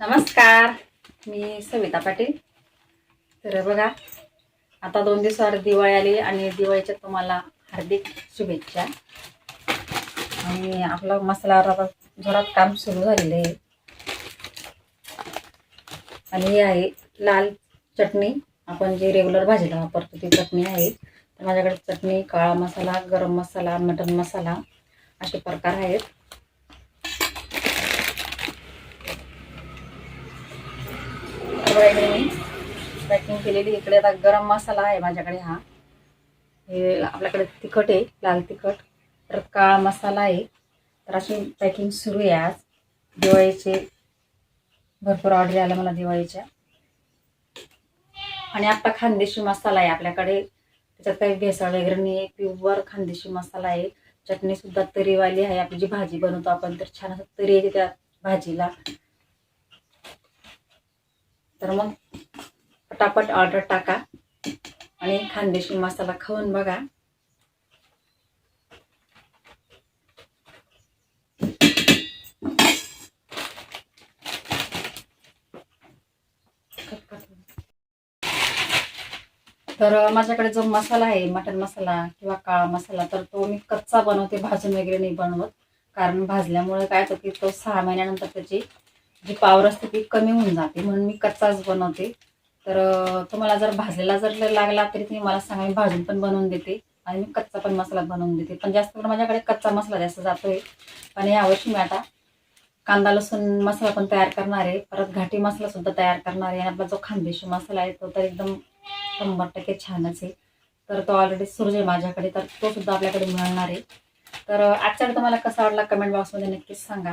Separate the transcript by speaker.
Speaker 1: नमस्कार मी सविता पाटील. तर बघा आता दोन दिवसावर दिवाळी आली आणि दिवाळीच्या तुम्हाला हार्दिक शुभेच्छा. आणि आपला मसाला जोरात काम सुरू झालेलं आहे. आणि ही आहे लाल चटणी. आपण जी रेग्युलर भाजीला वापरतो ती चटणी आहे. तर माझ्याकडे चटणी काळा मसाला गरम मसाला मटन मसाला असे प्रकार आहेत. तर मी पॅकिंग केलेली. इकडे आता गरम मसाला आहे माझ्याकडे हा. हे आपल्याकडे तिखट आहे लाल तिखट. तर काळा मसाला आहे. तर अशी पॅकिंग सुरू आहे आज. दिवाळीचे भरपूर ऑर्डर आल्या मला दिवाळीच्या. आणि आपला खानदेशी मसाला आहे आपल्याकडे. त्याच्यात काही भेसळ वगैरे नाही आहे. प्युअर खानदेशी मसाला आहे. चटणीसुद्धा तरीवाली आहे. आपली जी भाजी बनवतो आपण तर छान असं तरी येते त्या भाजीला. तर मग पटापट ऑर्डर टाका आणि खानदेशी मसाला खाऊन बघा. तर माझ्याकडे जो मसाला आहे मटन मसाला किंवा काळा मसाला तर तो मी कच्चा बनवते भाजून वगैरे नाही बनवत. कारण भाजल्यामुळे काय होतं की तो सहा महिन्यानंतर त्याची जी पावर असते ती कमी होऊन जाते. म्हणून मी कच्चाच बनवते. तर तुम्हाला जर भाजलेला जर लागला तरी तुम्ही मला सांगा मी भाजून पण बनवून देते. आणि मी कच्चा पण मसाला बनवून देते. पण जास्त करून माझ्याकडे कच्चा मसाला जास्त जातोय. आणि यावर्षी मी आता कांदा लसूण मसाला पण तयार करणार आहे. परत घाटी मसाला सुद्धा तयार करणार आहे. आणि आपला जो खानदेशी मसाला आहे तो तर एकदम शंभर टक्के छानच आहे. तर तो ऑलरेडी सुरू आहे माझ्याकडे. तर तो सुद्धा आपल्याकडे मिळणार आहे. तर आजच्या तुम्हाला कसा वाटला कमेंट बॉक्समध्ये नक्कीच सांगा.